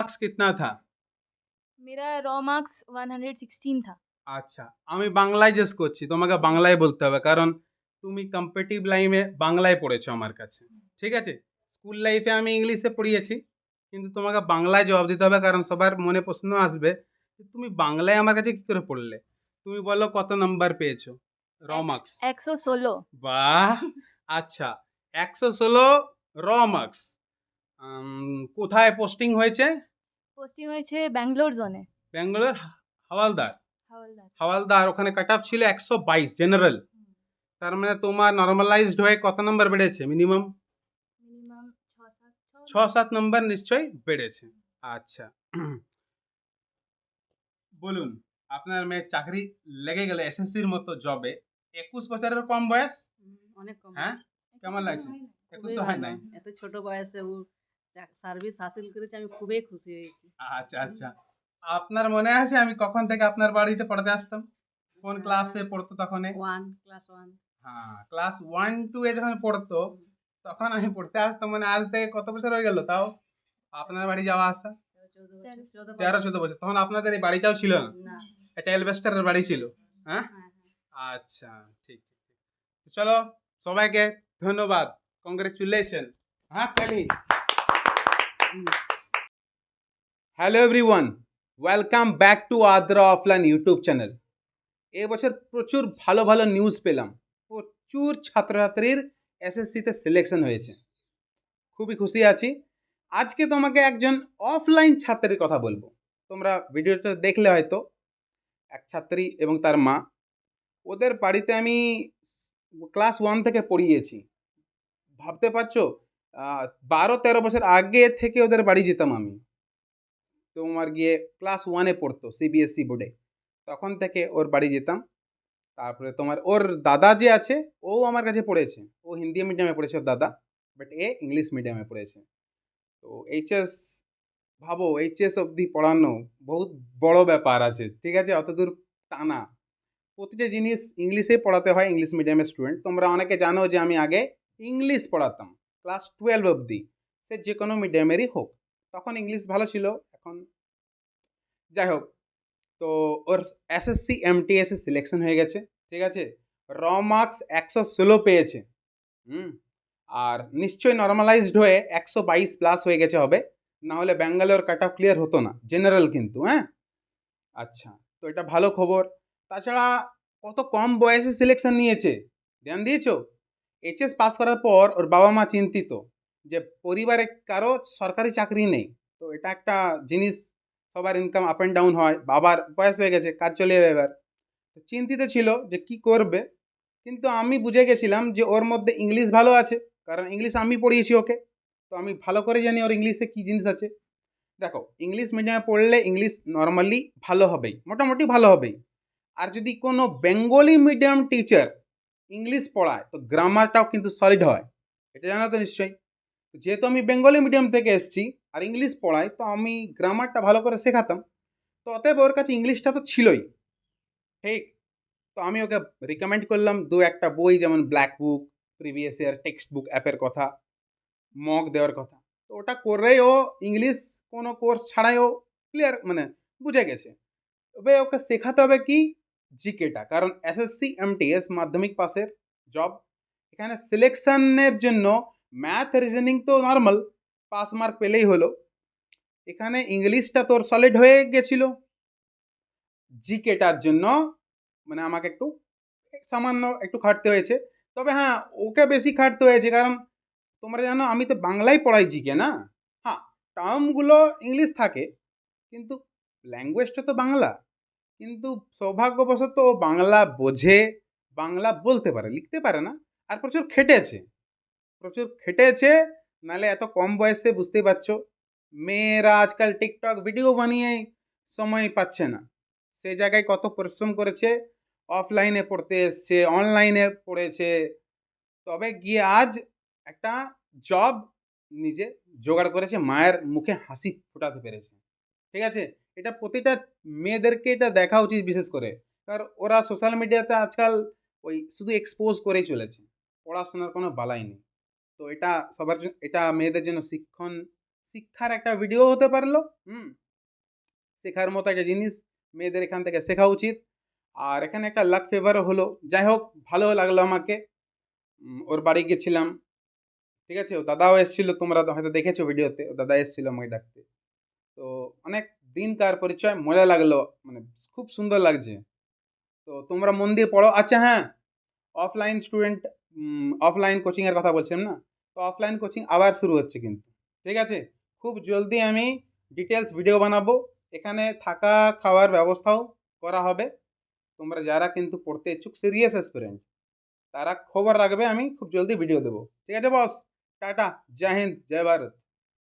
Marks कितना था मेरा रॉ मार्क्स 116 था আচ্ছা আমি বাংলায় জেস করছি তোমাকে বাংলায় বলতে হবে কারণ তুমি কম্পিটিভ লাইনে বাংলায় পড়েছো আমার কাছে ঠিক আছে স্কুল লাইফে আমি ইংলিশে পড়িয়েছি কিন্তু তোমাকে বাংলায় জবাব দিতে হবে কারণ সবার মনে প্রশ্ন আসবে যে তুমি বাংলায় আমার কাছে কি করে পড়লে তুমি বলো কত নাম্বার পেয়েছো র মার্কস 116 বাহ আচ্ছা একশো ষোলো র মার্কস কোথায় পোস্টিং হয়েছে পোস্টিং হয়েছে ব্যাঙ্গালোর জোনে ব্যাঙ্গালোর হাওয়ালদার। হাওয়ালদার। ওখানে কাট অফ ছিল একশো বাইশ জেনারেল তার মানে তোমার নর্মালাইজড হয়ে কত নম্বর বেড়েছে? মিনিমাম মিনিমাম 6 ছ সাত নম্বর নিশ্চয়ই বেড়েছে। আচ্ছা। বলুন আপনার মেয়ের চাকরি লেগে গেলে এসএসসির মতো জবে একুশ বছরের কম বয়স? অনেক কম। হ্যাঁ? কেমন লাগছে? একুশও হয় নাই। এত ছোট বয়সে ও সার্ভিস হাসিল করেছে আমি খুবই খুশি হয়েছি। আচ্ছা আচ্ছা। আপনার মনে আছে আমি কখন থেকে আপনার বাড়িতে পড়তে আসতাম? কোন ক্লাসে পড়তো তখন? ওয়ান ক্লাস ওয়ান হ্যাঁ ক্লাস ওয়ান টু এ যখন পড়তো তখন আমি পড়তে আসতাম। মানে আজ থেকে কত বছর হয়ে গেল তাও? আপনার বাড়ি যাওয়া আসা? তেরো। চোদ্দ বছর। তখন আপনাদের এই বাড়িটাও ছিল না? এটা এলভেস্টারের বাড়ি ছিল হ্যাঁ? হ্যাঁ, আচ্ছা ঠিক ঠিক ঠিক। চলো সবাইকে ধন্যবাদ। কংগ্রেচুলেশন হ্যাঁ তালি hello everyone welcome back to Adra offline YouTube channel এবছর প্রচুর ভালো ভালো নিউজ পেলাম। প্রচুর ছাত্রছাত্রীর এসএসসিতে সিলেকশন হয়েছে। খুবই খুশি আছি। আজকে তোমাকে একজন অফলাইন ছাত্রের কথা বলব। তোমরা ভিডিওটা দেখলে হয়তো এক ছাত্রী এবং তার মা। ওদের বাড়িতে আমি ক্লাস ওয়ান থেকে পড়িয়েছি। ভাবতে পারছ? বারো তেরো বছর আগে থেকে ওদের বাড়ি যেতাম আমি। তোমার গিয়ে ক্লাস ওয়ানে পড়তো সিবিএসসি বোর্ডে তখন থেকে ওর বাড়ি যেতাম। তারপরে তোমার ওর দাদা যে আছে, ও আমার কাছে পড়েছে। ও হিন্দি মিডিয়ামে পড়েছে ওর দাদা বাট এ ইংলিশ মিডিয়ামে পড়েছে। তো এইচএস ভাবো এইচএস অবধি পড়ানো বহুত বড় ব্যাপার আছে, ঠিক আছে? অতদূর টানা প্রতিটা জিনিস ইংলিশে পড়াতে হয় ইংলিশ মিডিয়ামের স্টুডেন্ট তোমরা অনেকে জানো যে আমি আগে ইংলিশ পড়াতাম। ক্লাস টুয়েলভ অবধি। সে যে কোনো মিডিয়ামেরই হোক। তখন ইংলিশ ভালো ছিল। এখন যাই হোক, তো ওর এসএসসি এমটিএসে সিলেকশন হয়ে গেছে। ঠিক আছে? র মার্কস একশো ষোলো পেয়েছে। হুম? আর নিশ্চয়ই নর্মালাইজড হয়ে একশো বাইশ প্লাস হয়ে গেছে হবে। না হলে ব্যাঙ্গালোর কাট অফ ক্লিয়ার হতো না। জেনারেল কিন্তু হ্যাঁ? আচ্ছা তো এটা ভালো খবর। তাছাড়া কত কম বয়সে সিলেকশন নিয়েছে? ধ্যান দিয়েছ? এইচএস পাস করার পর ওর বাবা মা চিন্তিত যে পরিবারে কারও সরকারি চাকরি নেই। তো এটা একটা জিনিস, সবার ইনকাম আপ অ্যান্ড ডাউন হয়। বাবার বয়স হয়ে গেছে, কাজ চলে যাবে এবার। চিন্তিত ছিল যে কি করবে? কিন্তু আমি বুঝে গেছিলাম যে ওর মধ্যে ইংলিশ ভালো আছে, কারণ ইংলিশ আমি পড়িয়েছি ওকে। তো আমি ভালো করে জানি ওর ইংলিশে কী জিনিস আছে। দেখো ইংলিশ মিডিয়ামে পড়লে ইংলিশ নর্মালি ভালো হবেই, মোটামুটি ভালো হবেই। আর যদি কোনো বেঙ্গলি মিডিয়াম টিচার ইংলিশ পড়ায়, তো গ্রামারটাও কিন্তু সলিড হয়। এটা জানো তো নিশ্চয়ই? যেহেতু আমি বেঙ্গলি মিডিয়াম থেকে এসেছি আর ইংলিশ পড়াই তো আমি গ্রামারটা ভালো করে শেখাতাম। তো অতএব ওর কাছে ইংলিশটা তো ছিলই। ঠিক? তো আমি ওকে রিকমেন্ড করলাম দু একটা বই, যেমন black book previous year text book অ্যাপের কথা মক দেওয়ার কথা। তো ওটা করেই ও ইংলিশ কোনো কোর্স ছাড়াই ও ক্লিয়ার মানে বুঝে গেছে। তবে ওকে শেখাতে হবে কি? জিকেটা কারণ এসএসসি, এমটিএস, মাধ্যমিক পাসের জব এখানে সিলেকশনের জন্য ম্যাথ রিজনিং তো নর্মাল পাস মার্ক পেলেই হলো। এখানে ইংলিশটা তোর সলিড হয়ে গেছিল। জিকেটার জন্য মানে আমাকে একটু সামান্য একটু খাটতে হয়েছে। তবে হ্যাঁ ওকে বেশি খাটতে হয়েছে কারণ তোমরা জানো আমি তো বাংলায় পড়াই জিকে না? হ্যাঁ টার্মগুলো ইংলিশ থাকে, কিন্তু ল্যাঙ্গুয়েজটা তো বাংলা। কিন্তু সৌভাগ্যবশত ও বাংলা বোঝে, বাংলা বলতে পারে, লিখতে পারে না, আর প্রচুর খেটেছে। প্রচুর খেটেছে, নালে এত কম বয়সে বুঝতেই পারছ, মেয়েরা আজকাল টিকটক ভিডিও বানিয়ে সময় পাচ্ছে না। সেই জায়গায় কত পরিশ্রম করেছে, অফলাইনে পড়তে এসছে, অনলাইনে পড়েছে। তবে গিয়ে আজ একটা জব নিজে জোগাড় করেছে, মায়ের মুখে হাসি ফোটাতে পেরেছে। ঠিক আছে? এটা প্রতিটা মেয়েদেরকে এটা দেখা উচিত বিশেষ করে। কারণ ওরা সোশ্যাল মিডিয়াতে আজকাল ওই শুধু এক্সপোজ করেই চলেছে। পড়াশোনার কোনো বালাই নেই। তো এটা সবার জন্য এটা মেয়েদের জন্য শিক্ষণ, শিক্ষার একটা ভিডিও হতে পারল, হুম? শেখার মতো একটা জিনিস মেয়েদের এখান থেকে শেখা উচিত। আর এখানে একটা লাক ফেভারও হলো, যাই হোক, ভালো লাগল আমাকে। ওর বাড়ি গেছিলাম। ঠিক আছে? ও দাদাও এসেছিল, তোমরা হয়তো দেখেছ ভিডিওতে ও দাদা এসেছিল আমাকে ডাকতে তো অনেক দিনকার পরিচয় মজা লাগল মানে খুব সুন্দর লাগছে। তো তোমরা মন দিয়ে পড়ো। আচ্ছা হ্যাঁ অফলাইন স্টুডেন্ট অফলাইন কোচিংয়ের কথা বলছিলাম না? তো অফলাইন কোচিং আবার শুরু হচ্ছে কিন্তু। ঠিক আছে? খুব জলদি আমি ডিটেলস ভিডিও বানাবো। এখানে থাকা খাওয়ার ব্যবস্থাও করা হবে। তোমরা যারা কিন্তু পড়তে ইচ্ছুক সিরিয়াস অ্যাসপিরেন্ট তারা খবর রাখবে, আমি খুব জলদি ভিডিও দেবো। ঠিক আছে বস টাটা। জয় হিন্দ। জয় ভারত।